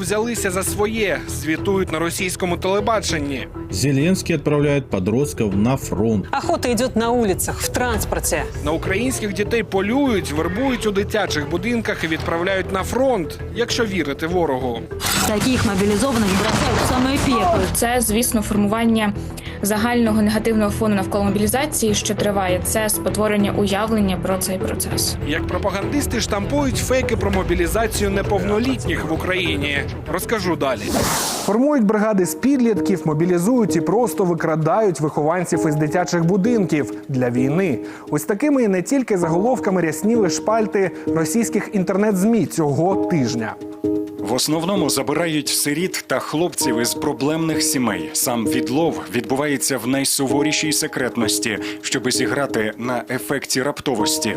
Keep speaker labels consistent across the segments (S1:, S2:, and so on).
S1: Взялися за своє, звітують на російському телебаченні.
S2: Зеленський відправляє подростков на фронт.
S3: Охота йде на вулицях, в транспорті.
S1: На українських дітей полюють, вербують у дитячих будинках і відправляють на фронт, якщо вірити ворогу.
S4: Таких мобілізованих бросають саме пекло.
S5: Це, звісно, формування загального негативного фону навколо мобілізації, що триває. Це спотворення уявлення про цей процес.
S1: Як пропагандисти штампують фейки про мобілізацію неповнолітніх в Україні. Розкажу далі. Формують бригади з підлітків, мобілізують і просто викрадають вихованців із дитячих будинків для війни. Ось такими і не тільки заголовками рясніли шпальти російських інтернет-змі цього тижня.
S6: В основному забирають сиріт та хлопців із проблемних сімей. Сам відлов відбувається в найсуворішій секретності, щоби зіграти на ефекті раптовості.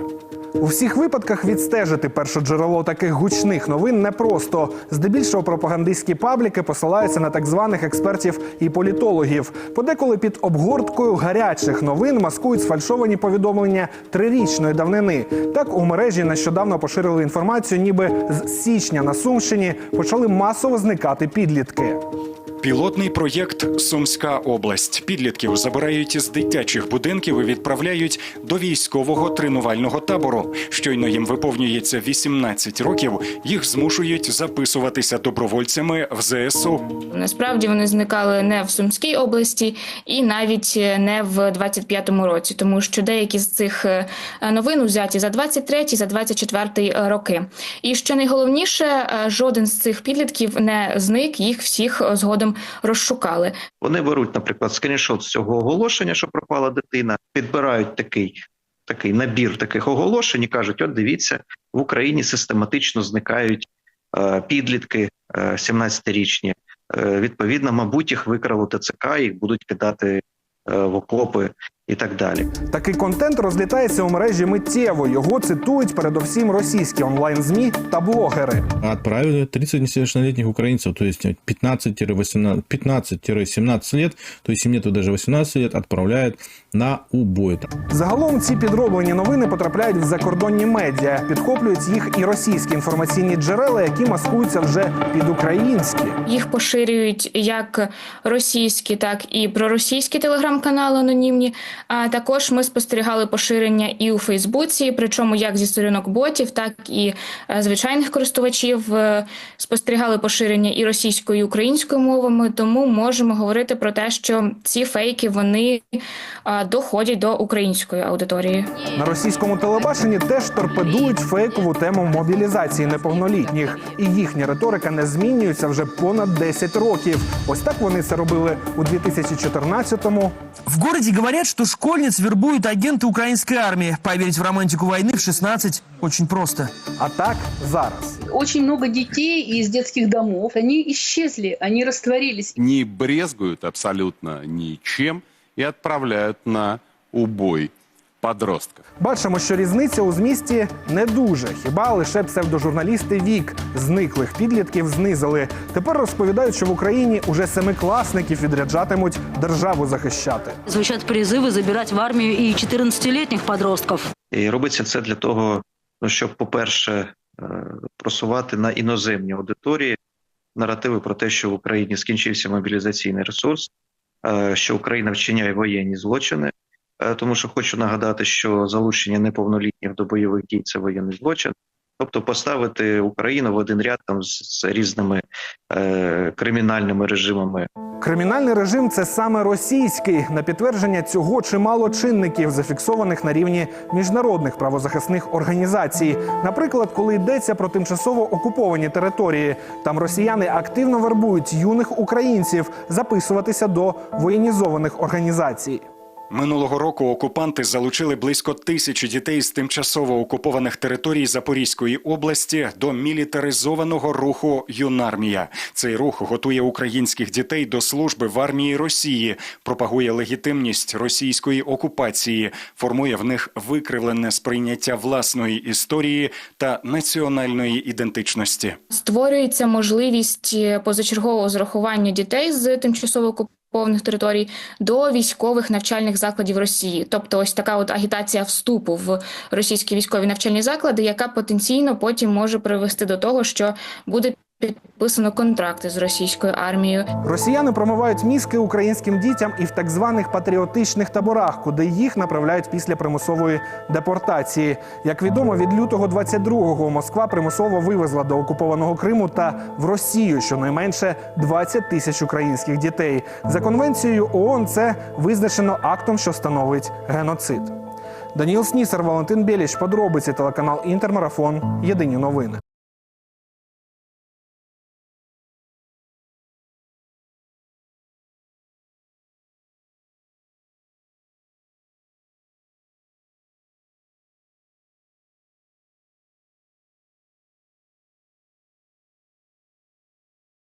S1: У всіх випадках відстежити перше джерело таких гучних новин непросто. Здебільшого пропагандистські пабліки посилаються на так званих експертів і політологів. Подеколи під обгорткою гарячих новин маскують сфальшовані повідомлення трирічної давнини. Так у мережі нещодавно поширили інформацію, ніби з січня на Сумщині почали масово зникати підлітки.
S6: Пілотний проєкт Сумська область. Підлітків забирають із дитячих будинків і відправляють до військового тренувального табору. Щойно їм виповнюється 18 років. Їх змушують записуватися добровольцями в ЗСУ.
S5: Насправді вони зникали не в Сумській області і навіть не в 25-му році, тому що деякі з цих е, новин взяті за 23 за 24 роки. І що найголовніше, е, жоден з цих підлітків не зник, їх всіх е, згодом розшукали.
S7: Вони беруть, наприклад, скріншот з цього оголошення, що пропала дитина, підбирають такий, такий набір таких оголошень і кажуть: от дивіться, в Україні систематично зникають е, підлітки е, 17-річні. Е, відповідно, мабуть, їх викрало ТЦК, їх будуть кидати е, в окопи і так далі.
S1: Такий контент розлітається у мережі миттєво. Його цитують передовсім російські онлайн-змі та блогери.
S2: Отправили 30 несовершеннолетних украинцев, то есть 15-18 15-17 лет, то есть им нету даже 18 лет, отправляют на убой.
S1: Загалом ці підроблені новини потрапляють в закордонні медіа, підхоплюють їх і російські інформаційні джерела, які маскуються вже під українські.
S5: Їх поширюють як російські, так і проросійські телеграм-канали анонімні. А також ми спостерігали поширення і у Фейсбуці, причому як зі сторінок ботів, так і е, звичайних користувачів. Е, Спостерігали поширення і російською, і українською мовами. Тому можемо говорити про те, що ці фейки вони е, доходять до української аудиторії.
S1: На російському телебаченні теж торпедують фейкову тему мобілізації неповнолітніх, і їхня риторика не змінюється вже понад 10 років. Ось так вони це робили у 2014-му,
S8: В городе говорят, что школьниц вербуют агенты украинской армии. Поверить в романтику войны в 16 очень просто.
S1: а так зараз.
S9: Очень много детей из детских домов, они исчезли, они растворились.
S10: не брезгуют абсолютно ничем и отправляют на убой подростков.
S1: Бачимо, що різниця у змісті не дуже. Хіба лише псевдожурналісти вік зниклих підлітків знизили. Тепер розповідають, що в Україні уже семикласників відряджатимуть державу захищати.
S4: Звучат призывы забирать в армию и 14-летних подростков.
S7: І робиться це для того, ну, щоб, по-перше, е, просувати на іноземні аудиторії наративи про те, що в Україні скінчився мобілізаційний ресурс, е, що Україна вчиняє воєнні злочини. Е, Тому що хочу нагадати, що залучення неповнолітніх до бойових дій це воєнний злочин. Тобто поставити Україну в один ряд там з, з різними е, кримінальними режимами
S1: Кримінальний режим це саме російський. На підтвердження цього чимало чинників, зафіксованих на рівні міжнародних правозахисних організацій. Наприклад, коли йдеться про тимчасово окуповані території, там росіяни активно вербують юних українців записуватися до воєнізованих організацій.
S6: Минулого року окупанти залучили близько тисячі дітей з тимчасово окупованих територій Запорізької області до мілітаризованого руху Юнармія. Цей рух готує українських дітей до служби в армії Росії, пропагує легітимність російської окупації, формує в них викривлене сприйняття власної історії та національної ідентичності.
S5: Створюється можливість е, позачергового зарахування дітей з тимчасово окупованих територій до військових навчальних закладів Росії. Тобто, ось така от агітація вступу в російські військові навчальні заклади, яка потенційно потім може привести до того, що буде підписано контракти з російською армією.
S1: Росіяни промивають мізки українським дітям і в так званих патріотичних таборах, куди їх направляють після примусової депортації. Як відомо, від лютого 22-го Москва примусово вивезла до окупованого Криму та в Росію щонайменше 20 тисяч українських дітей. За конвенцією ООН це визначено актом, що становить геноцид. Даніл Снісар, Валентин Біліч, подробиці телеканал Інтермарафон. Єдині новини.